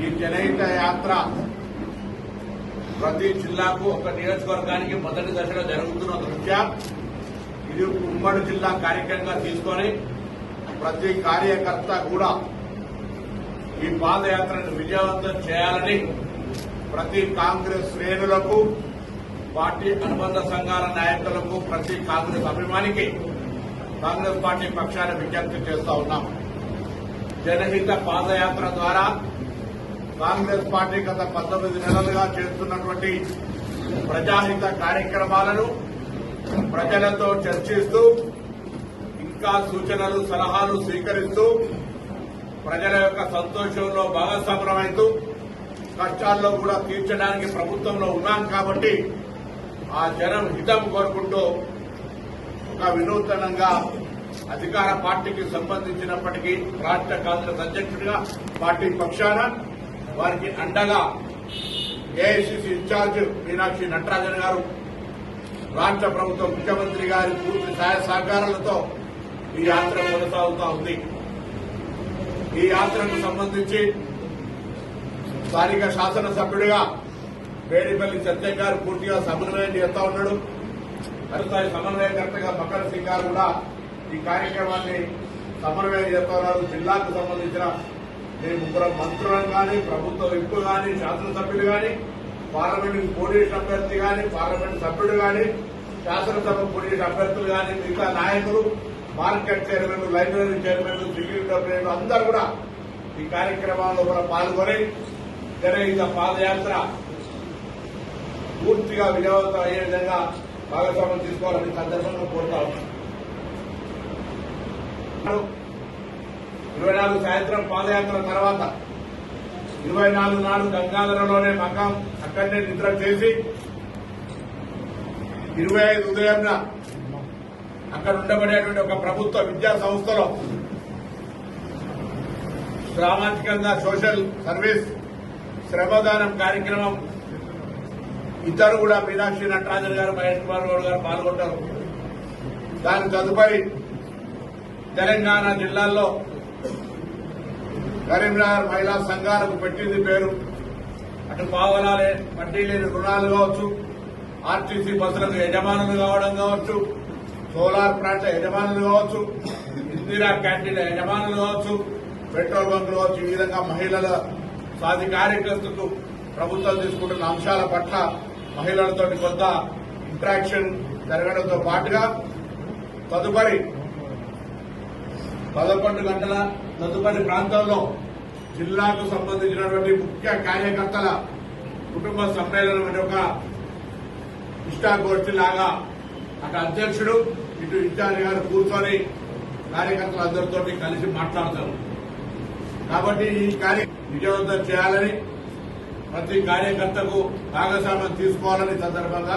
ఈ జనహిత యాత్ర ప్రతి జిల్లాకు ఒక నియోజకవర్గానికి మొదటి దశలో జరుగుతున్న దృష్ట్యా ఇది ఉమ్మడి జిల్లా కార్యక్రమంగా తీసుకొని ప్రతి కార్యకర్త కూడా ఈ పాదయాత్రను విజయవంతం చేయాలని ప్రతి కాంగ్రెస్ శ్రేణులకు పార్టీ అనుబంధ సంఘాల నాయకులకు ప్రతి కాంగ్రెస్ అభిమానికి కాంగ్రెస్ పార్టీ పక్షాన్ని విజ్ఞప్తి చేస్తా ఉన్నాం. జనహిత పాదయాత్ర ద్వారా కాంగ్రెస్ పార్టీ గత పంతొమ్మిది నెలలుగా చేస్తున్నటువంటి ప్రజాహిత కార్యక్రమాలను ప్రజలతో చర్చిస్తూ ఇంకా సూచనలు సలహాలు స్వీకరిస్తూ ప్రజల యొక్క సంతోషంలో భాగస్వామ్యమైతూ కష్టాల్లో కూడా తీర్చడానికి ప్రభుత్వంలో ఉన్నాం కాబట్టి ఆ జనం హితం కోరుకుంటూ ఒక వినూతనంగా అధికార పార్టీకి సంబంధించినప్పటికీ రాష్ట్ర కాంగ్రెస్ అధ్యక్షుడిగా పార్టీ పక్షాన వారికి అండగా ఏఐసిసి ఇన్ఛార్జ్ మీనాక్షి నటరాజన్ గారు రాష్ట్ర ప్రభుత్వం ముఖ్యమంత్రి గారి పూర్తి సహాయ సహకారాలతో ఈ యాత్ర కొనసాగుతా ఉంది. ఈ యాత్రకు సంబంధించి స్థానిక శాసనసభ్యుడిగా వేడిపల్లి సత్యం గారు పూర్తిగా సమన్వయం చేస్తా ఉన్నాడు. మరోసారి సమన్వయకర్తగా మకర సింగ్ గారు కూడా ఈ కార్యక్రమాన్ని సమన్వయం చేస్తా ఉన్నారు. జిల్లాకు సంబంధించిన నేను ముగ్గురు మంత్రులను కానీ ప్రభుత్వ విప్పు కానీ శాసనసభ్యులు కానీ పార్లమెంట్ పోలీస్ అభ్యర్థి కానీ పార్లమెంట్ సభ్యుడు కానీ శాసనసభ పోలీస్ అభ్యర్థులు కానీ మిగతా నాయకులు market chairman library chairman security అందరూ కూడా ఈ కార్యక్రమాల్లో కూడా పాల్గొని జనహిత పాదయాత్ర పూర్తిగా విజయవంతం అయ్యే విధంగా భాగస్వామ్యం తీసుకోవాలని సందర్భంగా కోరుతా ఉన్నాను. ఇరవై నాలుగు సాయంత్రం పాదయాత్ర తర్వాత ఇరవై నాలుగు నాడు గంగాధరలోనే మకాం అక్కడనే నిద్ర చేసి ఇరవై ఐదు ఉదయం అక్కడ ఉండబడేటువంటి ఒక ప్రభుత్వ విద్యా సంస్థలో సామాజికంగా సోషల్ సర్వీస్ శ్రమదానం కార్యక్రమం ఇద్దరు కూడా మీనాక్షి నటరాజన్ గారు మహేష్ కుమార్ గౌడ్ గారు పాల్గొంటారు. దాని తదుపరి తెలంగాణ జిల్లాల్లో కరీంనగర్ మహిళా సంఘాలకు పెట్టింది పేరు. అటు పావలాలే వడ్డీ లేని రుణాలు కావచ్చు ఆర్టీసీ బస్సులకు యజమానులు కావడం కావచ్చు సోలార్ ప్లాంట్ల యజమానులు కావచ్చు ఇందిరా క్యాంటీన్ల యజమానులు కావచ్చు పెట్రోల్ బంకులు కావచ్చు ఈ విధంగా మహిళల సాధికారికతకు ప్రభుత్వం తీసుకుంటున్న అంశాల పట్ల మహిళలతో కొంత ఇంటరాక్షన్ జరగడంతో పాటుగా తదుపరి పదకొండు గంటల తదుపరి ప్రాంతంలో జిల్లాకు సంబంధించినటువంటి ముఖ్య కార్యకర్తల కుటుంబ సమ్మేళనం అనే ఒక ఇష్టాగోష్ఠి లాగా అటు అధ్యక్షుడు ఇటు ఇన్ఛార్జ్ గారు కూర్చొని కార్యకర్తలందరితో కలిసి మాట్లాడతారు. కాబట్టి ఈ కార్య విజయవంతం చేయాలని ప్రతి కార్యకర్తకు భాగస్వామ్యం తీసుకోవాలని సందర్భంగా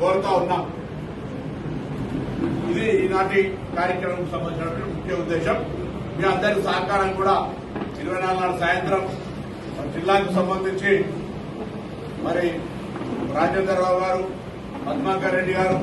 కోరుతా ఉన్నాం. ఇది ఈనాటి కార్యక్రమం సంబంధించినటువంటి ముఖ్య ఉద్దేశం. మీ అందరి సహకారం కూడా ఇరవై నాలుగు సాయంత్రం మన జిల్లాకు సంబంధించి మరి రాజేంద్ర రావు గారు పద్మాకర్ రెడ్డి గారు